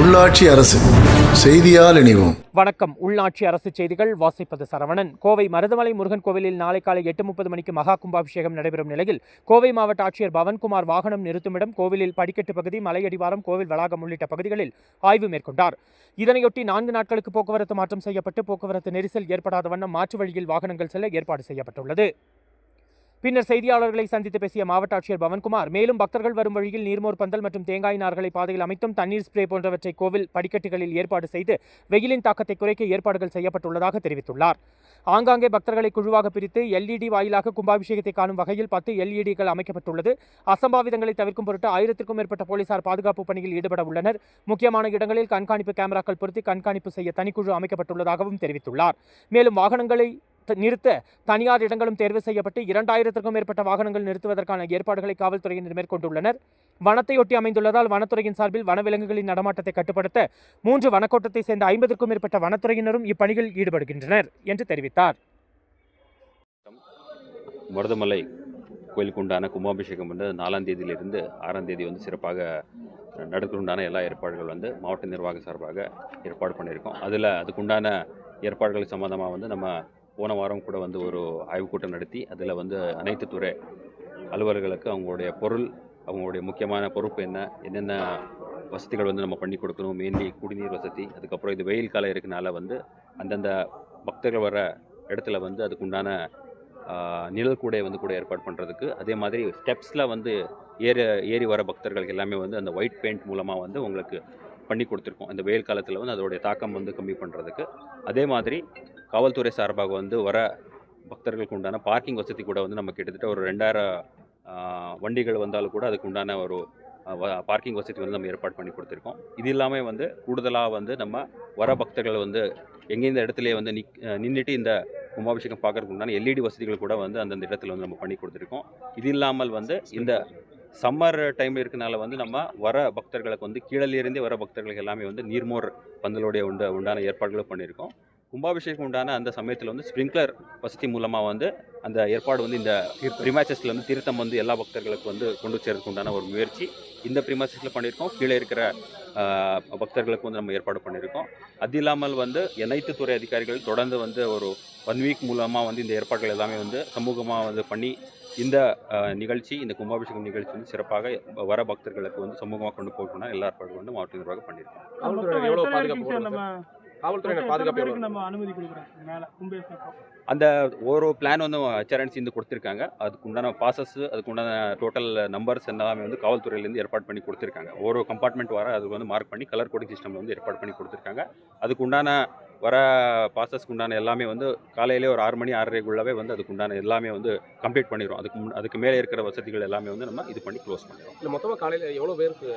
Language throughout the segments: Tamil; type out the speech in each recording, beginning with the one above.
உள்ளாட்சி அரசு செய்தியால் இணைவோம். வணக்கம். உள்நாட்சி அரசு செய்திகள் வாசிப்பது சரவணன். கோவை மருதமலை முருகன் கோவிலில் நாளை காலை எட்டு முப்பது மணிக்கு மகா கும்பாபிஷேகம் நடைபெறும் நிலையில் கோவை மாவட்ட ஆட்சியர் பவன்குமார் வாகனம் நிறுத்துமிடம் கோவிலில் படிக்கட்டு பகுதி மலையடிவாரம் கோவில் வளாகம் உள்ளிட்ட பகுதிகளில் ஆய்வு மேற்கொண்டார். இதனையொட்டி நான்கு நாட்களுக்கு போக்குவரத்து மாற்றம் செய்யப்பட்டு போக்குவரத்து நெரிசல் ஏற்படாத வண்ணம் மாற்று வழியில் வாகனங்கள் செல்ல ஏற்பாடு செய்யப்பட்டுள்ளது. பின்னர் செய்தியாளர்களை சந்தித்து பேசிய மாவட்ட ஆட்சியர் பவன்குமார் மேலும் பக்தர்கள் வரும் வழியில் நீர்மோர் பந்தல் மற்றும் தேங்காய் நார்களை பாதையில் அமைத்தும் தண்ணீர் ஸ்ப்ரே போன்றவற்றை கோவில் படிக்கட்டுகளில் ஏற்பாடு செய்து வெயிலின் தாக்கத்தை குறைக்க ஏற்பாடுகள் செய்யப்பட்டுள்ளதாக தெரிவித்துள்ளார். ஆங்காங்கே பக்தர்களை குழுவாக பிரித்து எல்இடி வாயிலாக கும்பாபிஷேகத்தை காணும் வகையில் பத்து எல்இடிகள் அமைக்கப்பட்டுள்ளது. அசம்பாவிதங்களை தவிர்க்கும் பொருட்டு ஆயிரத்திற்கும் மேற்பட்ட போலீசார் பாதுகாப்பு பணியில் ஈடுபட உள்ளனர். முக்கியமான இடங்களில் கண்காணிப்பு கேமராக்கள் பொருத்தி கண்காணிப்பு செய்ய தனிக்குழு அமைக்கப்பட்டுள்ளதாகவும் தெரிவித்துள்ளார். மேலும் வாகனங்களை நிறுத்த தனியார் இடங்களும் தேர்வு செய்யப்பட்டு இரண்டாயிரத்திற்கும் மேற்பட்ட வாகனங்கள் நிறுத்துவதற்கான ஏற்பாடுகளை காவல்துறையினர் மேற்கொண்டுள்ளனர். வனத்தையொட்டி அமைந்துள்ளதால் வனத்துறையின் சார்பில் வனவிலங்குகளின் நடமாட்டத்தை கட்டுப்படுத்த மூன்று வனக்கோட்டத்தை சேர்ந்த ஐம்பதுக்கும் மேற்பட்ட வனத்துறையினரும் இப்பணியில் ஈடுபடுகின்றனர் என்று தெரிவித்தார். மருதமலை கோயிலுக்கு உண்டான கும்பாபிஷேகம் வந்து நாலாம் தேதியிலிருந்து ஆறாம் தேதி வந்து சிறப்பாக நடக்கிறதுண்டான எல்லா ஏற்பாடுகள் வந்து மாவட்ட நிர்வாகம் சார்பாக ஏற்பாடு பண்ணியிருக்கோம். அதில் அதுக்குண்டான ஏற்பாடுகள் சம்மந்தமாக வந்து நம்ம போன வாரம் கூட வந்து ஒரு ஆய்வுக் கூட்டம் நடத்தி அதில் வந்து அனைத்து துறை அலுவலர்களுக்கு அவங்களுடைய பொருள் அவங்களுடைய முக்கியமான பொறுப்பு என்ன என்னென்ன வசதிகள் வந்து நம்ம பண்ணி கொடுக்கணும் மெயின்லி குடிநீர் வசதி அதுக்கப்புறம் இது வெயில் காலம் இருக்கனால வந்து அந்தந்த பக்தர்கள் வர இடத்துல வந்து அதுக்கு உண்டான நிழல் கூடை வந்து கூட ஏற்பாடு பண்ணுறதுக்கு அதே மாதிரி ஸ்டெப்ஸில் வந்து ஏற ஏறி வர பக்தர்களுக்கு எல்லாமே வந்து அந்த ஒயிட் பெயிண்ட் மூலமாக வந்து உங்களுக்கு பண்ணி கொடுத்துருக்கோம். இந்த வெயில் காலத்தில் வந்து அதோடைய தாக்கம் வந்து கம்மி பண்ணுறதுக்கு அதே மாதிரி காவல்துறை சார்பாக வந்து வர பக்தர்களுக்கு உண்டான பார்க்கிங் வசதி கூட வந்து நம்ம கிட்டத்தட்ட ஒரு ரெண்டாயிரம் வண்டிகள் வந்தாலும் கூட அதுக்கு உண்டான ஒரு பார்க்கிங் வசதி வந்து நம்ம ஏற்பாடு பண்ணி கொடுத்துருக்கோம். இது இல்லாமல் வந்து கூடுதலாக வந்து நம்ம வர பக்தர்கள் வந்து எங்கேந்த இடத்துலையே வந்து நிக் நின்றுட்டு இந்த கும்பாபிஷேகம் பார்க்கறதுக்கு உண்டான எல்இடி வசதிகள் கூட வந்து அந்தந்த இடத்துல வந்து நம்ம பண்ணி கொடுத்துருக்கோம். இது இல்லாமல் வந்து இந்த சம்மர் டைம் இருக்கனால வந்து நம்ம வர பக்தர்களுக்கு வந்து கீழலிருந்தே வர பக்தர்களுக்கு எல்லாமே வந்து நீர்மோர் பந்தலுடைய உண்ட உண்டான ஏற்பாடுகளும் பண்ணியிருக்கோம். கும்பாபிஷேகம் உண்டான அந்த சமயத்தில் வந்து ஸ்ப்ரிங்க்லர் வசதி மூலமாக வந்து அந்த ஏற்பாடு வந்து இந்த ப்ரிமாச்சஸில் வந்து திருத்தம் வந்து எல்லா பக்தர்களுக்கு வந்து கொண்டு சேர்றதுக்கு உண்டான ஒரு முயற்சி. இந்த ப்ரிமாச்சஸில் பண்ணியிருக்கோம். கீழே இருக்கிற பக்தர்களுக்கு வந்து நம்ம ஏற்பாடு பண்ணியிருக்கோம். அது இல்லாமல் வந்து அனைத்து துறை அதிகாரிகள் தொடர்ந்து வந்து ஒரு ஒன் வீக் மூலமாக வந்து இந்த ஏற்பாடுகள் எல்லாமே வந்து சமூகமாக வந்து பண்ணி இந்த நிகழ்ச்சி இந்த கும்பாபிஷேகம் நிகழ்ச்சி வந்து சிறப்பாக வர பக்தர்களுக்கு வந்து சமூகமாக கொண்டு போகணும்னா எல்லா ஏற்பாடுகளும் வந்து மாவட்ட நிர்வாகம் பண்ணியிருக்கோம். காவல்துறை எவ்வளவு பாதுகாப்பு நம்ம காவல்துறையின பாதுகாப்பு பேருக்கு எவ்வளவு நம்ம அனுமதி கொடுக்குறோம். மேல அந்த ஒரு பிளான் வந்து ஹெச்ஆர்என்சி வந்து கொடுத்துருக்காங்க. அதுக்கு உண்டான பாசஸ் அதுக்கு உண்டான டோட்டல் நம்பர்ஸ் எல்லாமே வந்து காவல்துறையிலேருந்து ஏற்பாடு பண்ணி கொடுத்துருக்காங்க. ஒரு கம்பார்ட்மெண்ட் வர அதுக்கு வந்து மார்க் பண்ணி கலர் கோடிங் சிஸ்டம் வந்து ஏற்பாடு பண்ணி கொடுத்துருக்காங்க. அதுக்கு உண்டான வர பாசஸ்க்கு உண்டான எல்லாமே வந்து காலையிலே ஒரு ஆறு மணி ஆறரைக்குள்ளவே வந்து அதுக்கு உண்டான எல்லாமே வந்து கம்ப்ளீட் பண்ணிடுவோம் அதுக்கு முன் அதுக்கு மேலே இருக்கிற வசதிகள் எல்லாமே வந்து நம்ம இது பண்ணி க்ளோஸ் பண்ணிடுவோம் இல்ல மொத்தமா காலையில எவ்வளவு பேருக்கு?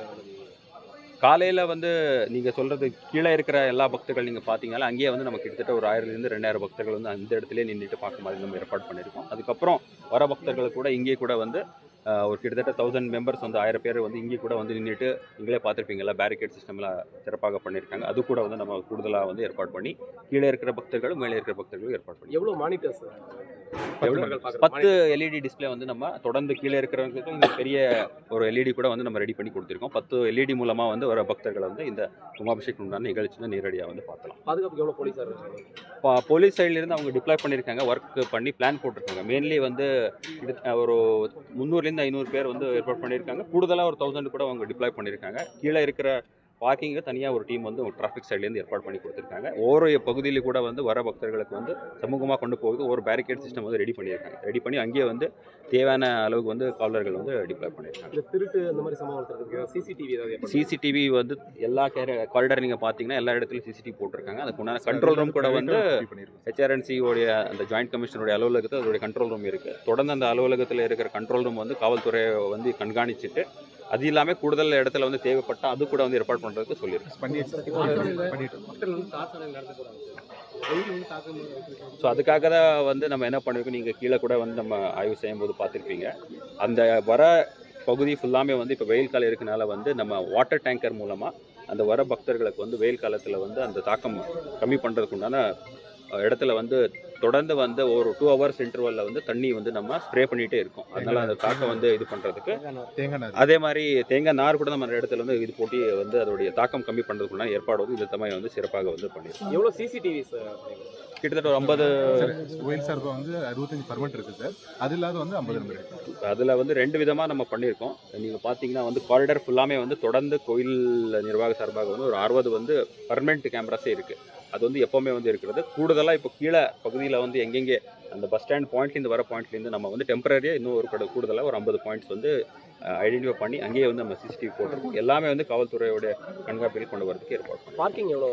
காலையில் வந்து நீங்கள் சொல்கிறது கீழே இருக்கிற எல்லா பக்தர்கள் நீங்கள் பார்த்தீங்கன்னா அங்கேயே வந்து நம்ம கிட்டத்தட்ட ஒரு ஆயிரத்துலேருந்து ரெண்டாயிரம் பக்தர்கள் வந்து அந்த இடத்துல நின்றுட்டு பார்க்க மாதிரி நம்ம ஏற்பாடு பண்ணியிருக்கோம். அதுக்கப்புறம் வர பக்தர்கள் கூட இங்கே கூட வந்து ஒரு கிட்டத்தட்ட தௌசண்ட் மெம்பர்ஸ் வந்து ஆயிரம் பேர் வந்து இங்கே கூட வந்து நின்றுட்டு நீங்களே பார்த்துருப்பீங்களா பேரிகேட் சிஸ்டம்லாம் சிறப்பாக பண்ணியிருக்காங்க. அது கூட வந்து நம்ம கூடுதலாக வந்து ஏற்பாடு பண்ணி கீழே இருக்கிற பக்தர்களும் மேலே இருக்கிற பக்தர்களும் ஏற்பாடு பண்ணி எவ்வளவு மானிட்டர்ஸ் பத்து எல்இடி டிஸ்ப்ளே வந்து நம்ம தொடர்ந்து கீழே இருக்கிறவங்களுக்கும் இங்க பெரிய ஒரு எல்இடி கூட வந்து நம்ம ரெடி பண்ணி கொடுத்துருக்கோம். பத்து எல்இடி மூலமாக வந்து வர பக்தர்களை வந்து இந்த கும்பாபிஷேகம் உண்டான நிகழ்ச்சி வந்து நேரடியாக வந்து பார்க்கலாம். பாதுகாப்புக்கு எவ்வளவு போலீஸார் இப்போ போலீஸ் சைட்லேருந்து அவங்க டிப்ளாய் பண்ணியிருக்காங்க ஒர்க் பண்ணி பிளான் போட்டிருக்காங்க. மெயின்லி வந்து ஒரு முந்நூறுலேருந்து ஐநூறு பேர் வந்து ஏற்பாடு பண்ணியிருக்காங்க. கூடுதலாக ஒரு தௌசண்ட் கூட அவங்க டிப்ளாய் பண்ணியிருக்காங்க. கீழே இருக்கிற பார்க்கிங்கு தனியாக ஒரு டீம் வந்து டிராஃபிக் சைட்லேருந்து ஏற்பாடு பண்ணி கொடுத்துருக்காங்க. ஒவ்வொரு பகுதியில் கூட வந்து வர பக்தர்களுக்கு வந்து சமூகமாக கொண்டு போகுது. ஒரு பேரிகேட் சிஸ்டம் வந்து ரெடி பண்ணியிருக்காங்க. ரெடி பண்ணி அங்கேயே வந்து தேவையான அளவுக்கு வந்து காவலர்கள் வந்து டிப்ளாய் பண்ணியிருக்காங்க இந்த திருட்டு அந்த மாதிரி சம்பவம் இருக்கிறதுக்கு சிசிடிவி ஏதாவது ஏற்பாடு சிசிடிவி வந்து எல்லா கேர காரிடர் நீங்கள் பார்த்தீங்கன்னா எல்லா இடத்துலையும் சிசிடிவி போட்டிருக்காங்க. அதுக்கு உண்டான கண்ட்ரோல் ரூம் கூட வந்து ஹெச்ஆர்என்சி உடைய அந்த ஜாயிண்ட் கமிஷனருடைய அலுவலகத்தில் அதோடைய கண்ட்ரோல் ரூம் இருக்குது தொடர்ந்து அந்த அலுவலகத்தில் இருக்கிற கண்ட்ரோல் ரூம் வந்து காவல்துறையை வந்து கண்காணிச்சிட்டு அது இல்லாமல் கூடுதல் இடத்துல வந்து தேவைப்பட்டால் அது கூட வந்து ஏற்பாடு பண்ணுறதுக்கு சொல்லியிருக்காங்க. மக்கள் ஸோ அதுக்காக தான் வந்து நம்ம என்ன பண்ணிருக்கோம் நீங்கள் கீழே கூட வந்து நம்ம ஆய்வு செய்யும்போது பார்த்துருப்பீங்க. அந்த வர பகுதி ஃபுல்லாமே வந்து இப்போ வெயில் காலம் இருக்கனால வந்து நம்ம வாட்டர் டேங்கர் மூலமாக அந்த வர பக்தர்களுக்கு வந்து வெயில் காலத்தில் வந்து அந்த தாக்கம் கம்மி பண்ணுறதுக்கு உண்டான இடத்துல வந்து தொடர்ந்து வந்து ஒரு டூ ஹவர்ஸ் இன்டர்வல்ல வந்து தண்ணி வந்து நம்ம ஸ்ப்ரே பண்ணிட்டே இருக்கோம். அதனால அந்த காக்கை வந்து இது பண்றதுக்கு அதே மாதிரி தேங்காய் நார் கூட நம்ம இடத்துல வந்து இது போட்டி வந்து அதோடைய தாக்கம் கம்மி பண்ணுறதுக்குள்ள ஏற்பாடு வந்து இந்த சமயம் வந்து சிறப்பாக வந்து பண்ணியிருக்கோம். எவ்வளோ சிசிடிவி சார் கிட்டத்தட்ட ஒரு ஐம்பது கோயில் சார்பாக வந்து அறுபத்தஞ்சு பர்மனெண்ட் இருக்குது சார் அது இல்லாத வந்து ஐம்பது நம்பர் இருக்கு. அதில் வந்து ரெண்டு விதமாக நம்ம பண்ணியிருக்கோம். நீங்கள் பார்த்தீங்கன்னா வந்து காரிடர் ஃபுல்லாமே வந்து தொடர்ந்து கோயில் நிர்வாக சார்பாக வந்து ஒரு அறுபது வந்து பர்மனெண்ட் கேமராஸே இருக்குது அது வந்து எப்போவுமே வந்து இருக்கிறது. கூடுதலாக இப்போ கீழே பகுதியில் வந்து எங்கெங்கே அந்த பஸ் ஸ்டாண்ட் பாயிண்ட்லேருந்து வர பாயிண்ட்லேருந்து நம்ம வந்து டெம்பரரியாக இன்னும் ஒரு கூட கூடுதலாக ஒரு ஐம்பது பாயிண்ட்ஸ் வந்து ஐடென்டிஃபை பண்ணி அங்கேயே வந்து நம்ம சிசிடிவி போட்டிருக்கோம் எல்லாமே வந்து காவல்துறையோட கண்காணிப்பில் கொண்டு வரதுக்கு ஏற்பாடு பார்க்கிங் எவ்வளோ